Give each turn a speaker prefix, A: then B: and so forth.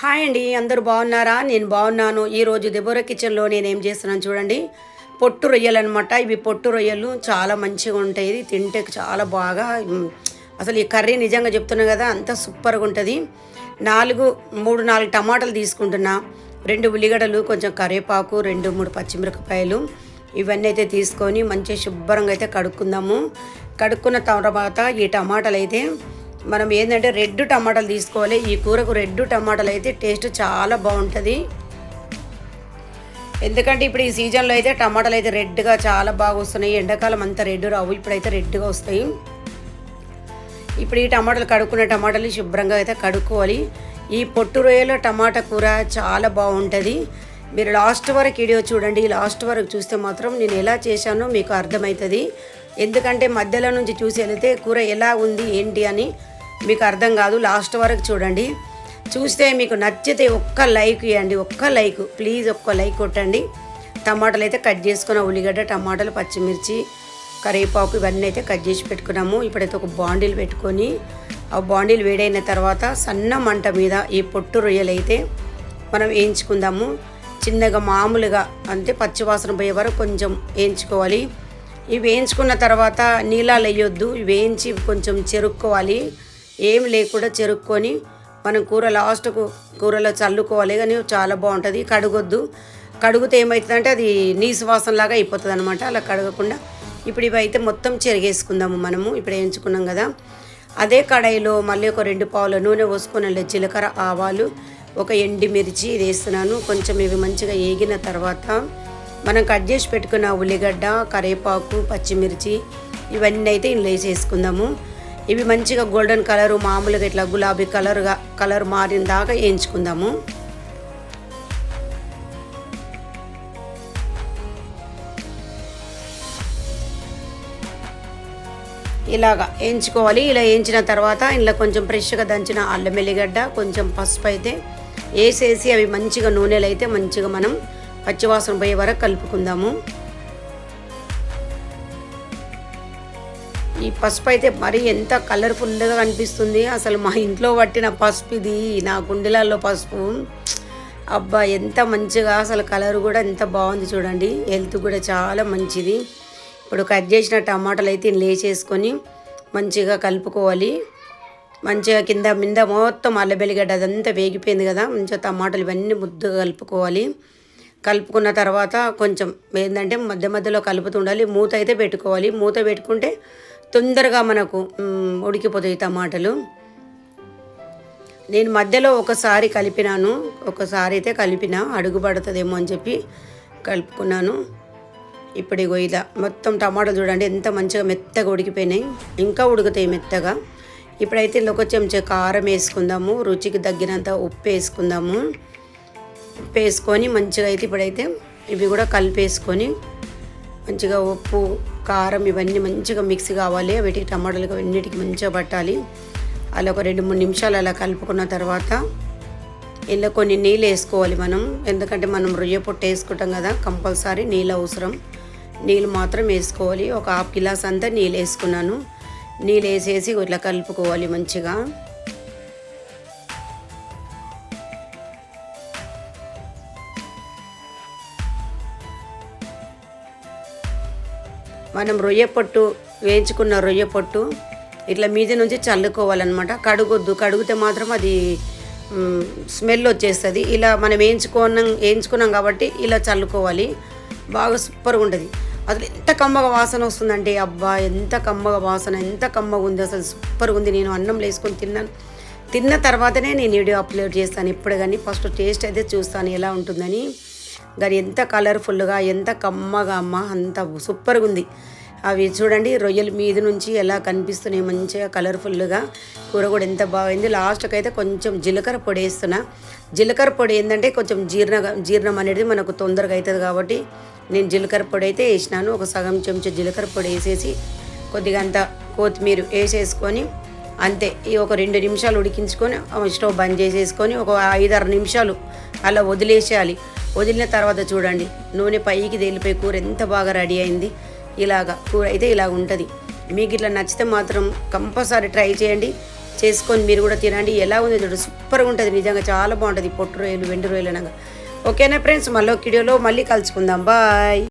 A: Hi అండి అందరూ బాగున్నారా? నేను బాగున్నాను. ఈరోజు దెబోరా కిచెన్లో నేను ఏం చేస్తున్నాను చూడండి. పొట్టు రొయ్యలు అనమాట ఇవి పొట్టు రొయ్యలు. చాలా మంచిగా ఉంటాయి. ఇది తింటే చాలా బాగా అసలు ఈ కర్రీ నిజంగా చెప్తున్నా కదా అంత సూపర్గా ఉంటుంది. నాలుగు మూడు నాలుగు టమాటాలు తీసుకుంటున్నా. రెండు ఉల్లిగడ్డలు కొంచెం కరివేపాకు రెండు మూడు పచ్చిమిరపకాయలు. ఇవన్నీ అయితే తీసుకొని మంచిగా శుభ్రంగా అయితే కడుక్కుందాము. కడుక్కున్న తర్వాత ఈ టమాటాలు అయితే మనం ఏంటంటే రెడ్ టమాటాలు తీసుకోవాలి. ఈ కూరకు రెడ్ టమాటాలు అయితే టేస్ట్ చాలా బాగుంటుంది. ఎందుకంటే ఇప్పుడు ఈ సీజన్లో అయితే టమాటాలు అయితే రెడ్గా చాలా బాగా వస్తున్నాయి. ఎండాకాలం అంతా రెడ్ రావు. ఇప్పుడైతే రెడ్గా వస్తాయి. ఇప్పుడు ఈ టమాటాలు కడుక్కున్న టమాటాలు శుభ్రంగా అయితే కడుక్కోవాలి. ఈ పొట్టు రొయ్యల టమాటా కూర చాలా బాగుంటుంది. మీరు లాస్ట్ వరకు వీడియో చూడండి. లాస్ట్ వరకు చూస్తే మాత్రం నేను ఎలా చేశానో మీకు అర్థమవుతుంది. ఎందుకంటే మధ్యలో నుంచి చూసి వెళితే కూర ఎలా ఉంది ఏంటి అని మీకు అర్థం కాదు. లాస్ట్ వరకు చూడండి. చూస్తే మీకు నచ్చితే ఒక్క లైక్ ఇవ్వండి. ఒక్క లైక్. ప్లీజ్ ఒక్క లైక్ కొట్టండి. టమాటాలు అయితే కట్ చేసుకున్న ఉల్లిగడ్డ టమాటాలు పచ్చిమిర్చి కరివేపాకు ఇవన్నీ అయితే కట్ చేసి పెట్టుకున్నాము. ఇప్పుడైతే ఒక బాండిల్ పెట్టుకొని ఆ బాండిల్ వేడైన తర్వాత సన్న మంట మీద ఈ పొట్టు రొయ్యలు అయితే మనం వేయించుకుందాము. చిన్నగా మామూలుగా అంటే పచ్చివాసన పోయే వరకు కొంచెం వేయించుకోవాలి. ఇవి వేయించుకున్న తర్వాత నీళ్ళాలు వేయొద్దు. వేయించి కొంచెం చెరుక్కోవాలి. ఏం లేకుండా చెరుక్కొని మనం కూర లాస్ట్కు కూరలో చల్లుకోవాలి. కానీ చాలా బాగుంటుంది. కడగొద్దు. కడుగుతే ఏమవుతుందంటే అది నీసు వాసనలాగా అయిపోతుంది అనమాట అలా కడగకుండా ఇప్పుడు ఇవైతే మొత్తం చెరిగేసుకుందాము మనము. ఇప్పుడు వేయించుకున్నాం కదా. అదే కడాయిలో మళ్ళీ ఒక రెండు పావుల నూనె పోసుకొని జీలకర్ర ఆవాలు ఒక ఎండి మిర్చి ఇది వేస్తున్నాను. కొంచెం ఇవి మంచిగా ఏగిన తర్వాత మనం కట్ చేసి పెట్టుకున్న ఉల్లిగడ్డ కరివేపాకు పచ్చిమిర్చి ఇవన్నీ అయితే ఇందులో వేసేసుకుందాము. ఇవి మంచిగా గోల్డెన్ కలరు మామూలుగా ఇట్లా గులాబీ కలర్గా కలర్ మారిన దాకా వేయించుకుందాము. ఇలాగా వేయించుకోవాలి. ఇలా వేయించిన తర్వాత ఇందులో కొంచెం ఫ్రెష్గా దంచిన అల్లం వెల్లిగడ్డ కొంచెం పసుపు అయితే వేసేసి అవి మంచిగా నూనెలు అయితే మంచిగా మనం పచ్చివాసన పోయే వరకు కలుపుకుందాము. ఈ పసుపు అయితే మరి ఎంత కలర్ఫుల్గా కనిపిస్తుంది. అసలు మా ఇంట్లో పట్టిన పసుపు ఇది నా గుండెలలో పసుపు. అబ్బా ఎంత మంచిగా అసలు కలర్ కూడా ఎంత బాగుంది చూడండి. హెల్త్ కూడా చాలా మంచిది. ఇప్పుడు కట్ చేసిన టమాటాలు అయితే లేచేసుకొని మంచిగా కలుపుకోవాలి. మంచిగా కింద మింద మొత్తం అల్లబెల్లిగడ్డ అదంతా వేగిపోయింది కదా మంచిగా టమాటాలు ఇవన్నీ ముద్దుగా కలుపుకోవాలి. కలుపుకున్న తర్వాత కొంచెం ఏంటంటే మధ్య మధ్యలో కలుపుతుండాలి మూత అయితే పెట్టుకోవాలి. మూత పెట్టుకుంటే తొందరగా మనకు ఉడికిపోతాయి టమాటాలు. నేను మధ్యలో ఒకసారి కలిపినాను ఒకసారి అయితే కలిపిన అడుగు పడుతుందేమో అని చెప్పి కలుపుకున్నాను. ఇప్పుడు ఇగో ఇలా మొత్తం టమాటాలు చూడండి ఎంత మంచిగా మెత్తగా ఉడికిపోయినాయి. ఇంకా ఉడుకుతాయి మెత్తగా. ఇప్పుడైతే ఇందులో ఒక చెంచా కారం వేసుకుందాము రుచికి తగ్గినంత ఉప్పు వేసుకుందాము. ఉప్పు వేసుకొని మంచిగా అయితే ఇప్పుడైతే ఇవి కూడా కలిపేసుకొని మంచిగా ఉప్పు కారం ఇవన్నీ మంచిగా మిక్స్ కావాలి. వీటికి టమాటాలు అన్నిటికి మంచిగా పట్టాలి. అలా ఒక రెండు మూడు నిమిషాలు అలా కలుపుకున్న తర్వాత ఇలా కొన్ని నీళ్ళు వేసుకోవాలి మనం. ఎందుకంటే మనం రొయ్య పొట్టు వేసుకుంటాం కదా కంపల్సరీ నీళ్ళు అవసరం. నీళ్ళు మాత్రం వేసుకోవాలి. ఒక హాఫ్ గిలాస్ అంతా నీళ్ళు వేసుకున్నాను. నీళ్ళు వేసేసి ఇట్లా కలుపుకోవాలి మంచిగా. మనం రొయ్య పొట్టు వేయించుకున్న రొయ్య పొట్టు ఇట్లా మీద నుంచి చల్లుకోవాలన్నమాట. కడుగొద్దు. కడిగితే మాత్రం అది స్మెల్ వచ్చేస్తుంది. ఇలా మనం వేయించుకున్నాం వేయించుకున్నాం కాబట్టి ఇలా చల్లుకోవాలి. బాగా సూపర్గా ఉంటుంది. అసలు ఎంత కమ్మగా వాసన వస్తుందంటే అబ్బా ఎంత కమ్మగా వాసన ఎంత కమ్మగా ఉంది. అసలు సూపర్గా ఉంది. నేను అన్నం వేసుకొని తిన్నాను. తిన్న తర్వాతనే నేను వీడియో అప్లోడ్ చేస్తాను. ఇప్పుడు కానీ ఫస్ట్ టేస్ట్ అయితే చూస్తాను ఎలా ఉంటుందని. కానీ ఎంత కలర్ఫుల్గా ఎంత కమ్మగా అమ్మ అంత సూపర్గా ఉంది అవి చూడండి రొయ్యల మీద నుంచి ఎలా కనిపిస్తున్నాయి మంచిగా కలర్ఫుల్గా. కూర కూడా ఎంత బాగుంది. లాస్ట్కి అయితే కొంచెం జీలకర్ర పొడి వేస్తున్నా. జీలకర్ర పొడి ఏంటంటే కొంచెం జీర్ణ జీర్ణం అనేది మనకు తొందరగా అవుతుంది కాబట్టి నేను జీలకర్ర పొడి అయితే వేసినాను. ఒక సగం చెంచా జీలకర్ర పొడి వేసేసి కొద్దిగా అంత కొత్తిమీర వేసేసుకొని అంతే. ఈ ఒక రెండు నిమిషాలు ఉడికించుకొని స్టవ్ బంద్ చేసేసుకొని ఒక ఐదారు నిమిషాలు అలా వదిలేసేయాలి. వదిలిన తర్వాత చూడండి నూనె పైకి తేలిపోయి కూర ఎంత బాగా రెడీ అయింది. ఇలాగా కూర అయితే ఇలా ఉంటుంది. మీకు ఇట్లా నచ్చితే మాత్రం కంపల్సరీ ట్రై చేయండి. చేసుకొని మీరు కూడా తినండి. ఎలా ఉంది చూడు సూపర్గా ఉంటుంది నిజంగా. చాలా బాగుంటుంది పొట్టు రొయ్యలు వెండి రొయ్యలు అనగా. ఓకేనా ఫ్రెండ్స్? మళ్ళీ ఒక వీడియోలో మళ్ళీ కలుసుకుందాం. బాయ్.